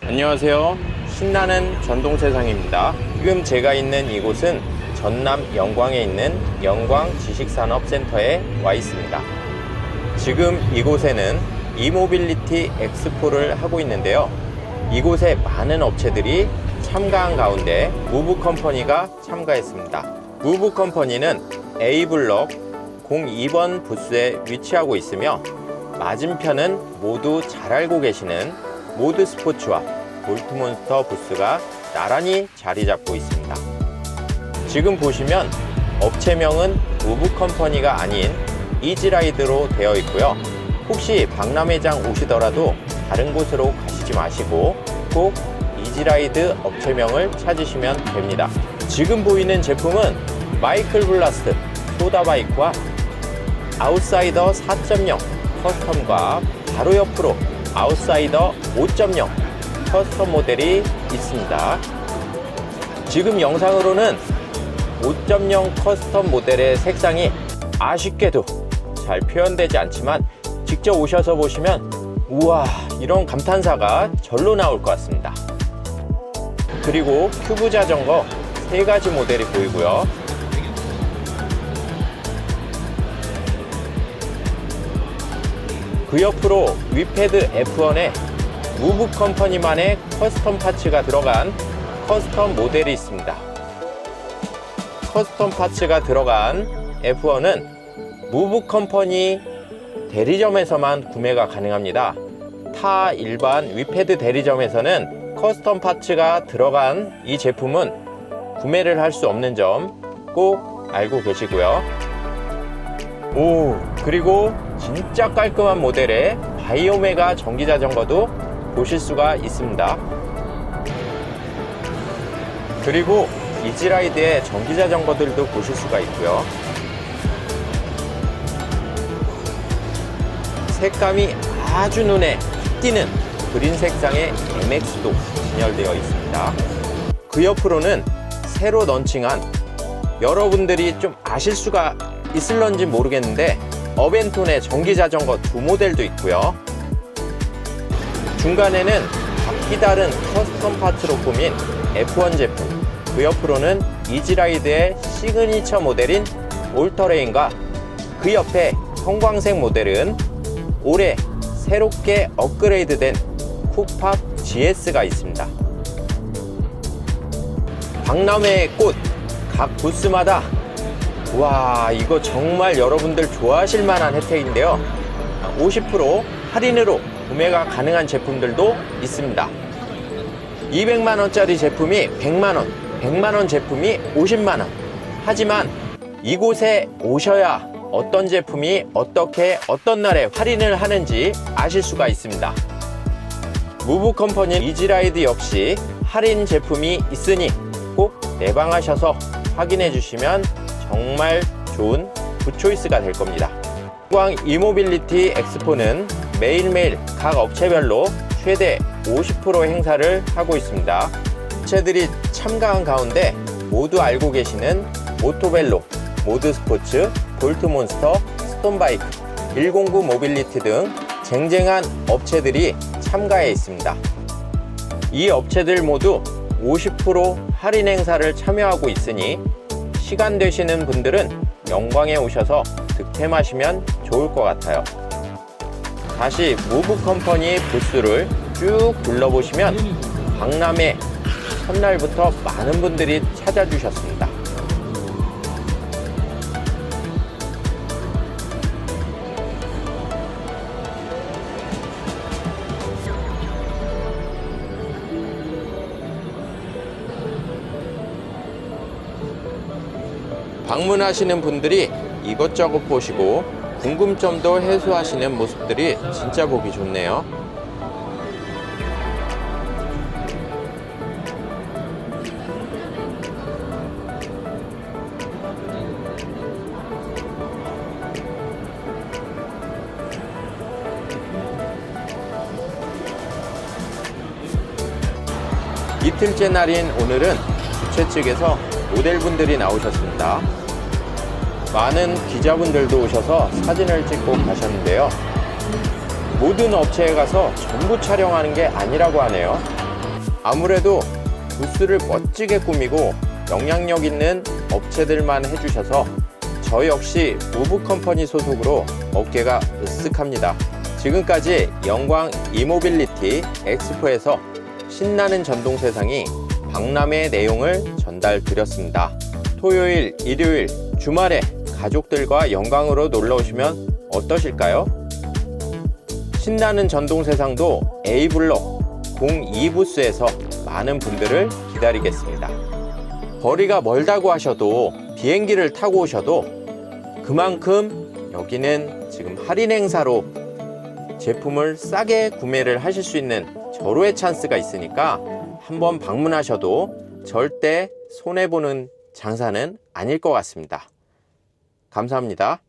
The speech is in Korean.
안녕하세요. 신나는 전동 세상입니다. 지금 제가 있는 이곳은 전남 영광에 있는 영광 지식산업센터에 와 있습니다. 지금 이곳에는 이모빌리티 엑스포를 하고 있는데요. 이곳에 많은 업체들이 참가한 가운데 무브 컴퍼니가 참가했습니다. 무브 컴퍼니는 A블럭 02번 부스에 위치하고 있으며 맞은편은 모두 잘 알고 계시는 모드 스포츠와 볼트몬스터 부스가 나란히 자리 잡고 있습니다. 지금 보시면 업체명은 무브 컴퍼니가 아닌 이지라이드로 되어 있고요. 혹시 박람회장 오시더라도 다른 곳으로 가시지 마시고 꼭 이지라이드 업체명을 찾으시면 됩니다. 지금 보이는 제품은 마이클 블라스트 소다바이크와 아웃사이더 4.0 커스텀과 바로 옆으로 아웃사이더 5.0 커스텀 모델이 있습니다. 지금 영상으로는 5.0 커스텀 모델의 색상이 아쉽게도 잘 표현되지 않지만 직접 오셔서 보시면 우와 이런 감탄사가 절로 나올 것 같습니다. 그리고 큐브 자전거 세 가지 모델이 보이고요. 그 옆으로 위패드 F1에 무브 컴퍼니만의 커스텀 파츠가 들어간 커스텀 모델이 있습니다. 커스텀 파츠가 들어간 F1은 무브 컴퍼니 대리점에서만 구매가 가능합니다. 타 일반 위패드 대리점에서는 커스텀 파츠가 들어간 이 제품은 구매를 할 수 없는 점 꼭 알고 계시고요. 오, 그리고 진짜 깔끔한 모델의 바이오메가 전기 자전거도 보실 수가 있습니다. 그리고 이지라이드의 전기 자전거들도 보실 수가 있고요. 색감이 아주 눈에 확 띄는 그린 색상의 MX도 진열되어 있습니다. 그 옆으로는 새로 런칭한 여러분들이 좀 아실 수가 있을런지 모르겠는데 어벤톤의 전기 자전거 두 모델도 있고요. 중간에는 각기 다른 커스텀 파츠로 꾸민 F1 제품, 그 옆으로는 이지라이드의 시그니처 모델인 올터레인과 그 옆에 형광색 모델은 올해 새롭게 업그레이드된 쿡팝 GS가 있습니다. 박람회의 꽃, 각 부스마다 와 이거 정말 여러분들 좋아하실 만한 혜택인데요. 50% 할인으로 구매가 가능한 제품들도 있습니다. 200만원짜리 제품이 100만원 100만원 제품이 50만원. 하지만 이곳에 오셔야 어떤 제품이 어떻게 어떤 날에 할인을 하는지 아실 수가 있습니다 무브 컴퍼니 이지라이드 역시 할인 제품이 있으니 꼭 내방하셔서 확인해 주시면 정말 좋은 굿초이스가 될 겁니다. 광 이모빌리티 엑스포는 매일매일 각 업체별로 최대 50% 행사를 하고 있습니다. 업체들이 참가한 가운데 모두 알고 계시는 오토벨로, 모드스포츠, 볼트몬스터, 스톤바이크, 109 모빌리티 등 쟁쟁한 업체들이 참가해 있습니다. 이 업체들 모두 50% 할인 행사를 참여하고 있으니 시간 되시는 분들은 영광에 오셔서 득템하시면 좋을 것 같아요. 다시 무브 컴퍼니 부스를 쭉 둘러보시면 박람회 첫날부터 많은 분들이 찾아주셨습니다. 방문하시는 분들이 이것저것 보시고 궁금점도 해소하시는 모습들이 진짜 보기 좋네요. 이틀째 날인 오늘은 주최 측에서 모델분들이 나오셨습니다. 많은 기자분들도 오셔서 사진을 찍고 가셨는데요. 모든 업체에 가서 전부 촬영하는 게 아니라고 하네요. 아무래도 부스를 멋지게 꾸미고 영향력 있는 업체들만 해주셔서 저 역시 무브 컴퍼니 소속으로 어깨가 으쓱합니다. 지금까지 영광 이모빌리티 엑스포에서 신나는 전동 세상이 박람회 내용을 전달 드렸습니다. 토요일, 일요일, 주말에 가족들과 영광으로 놀러 오시면 어떠실까요? 신나는 전동 세상도 A블록 02부스에서 많은 분들을 기다리겠습니다. 거리가 멀다고 하셔도 비행기를 타고 오셔도 그만큼 여기는 지금 할인 행사로 제품을 싸게 구매를 하실 수 있는 절호의 찬스가 있으니까 한번 방문하셔도 절대 손해보는 장사는 아닐 것 같습니다. 감사합니다.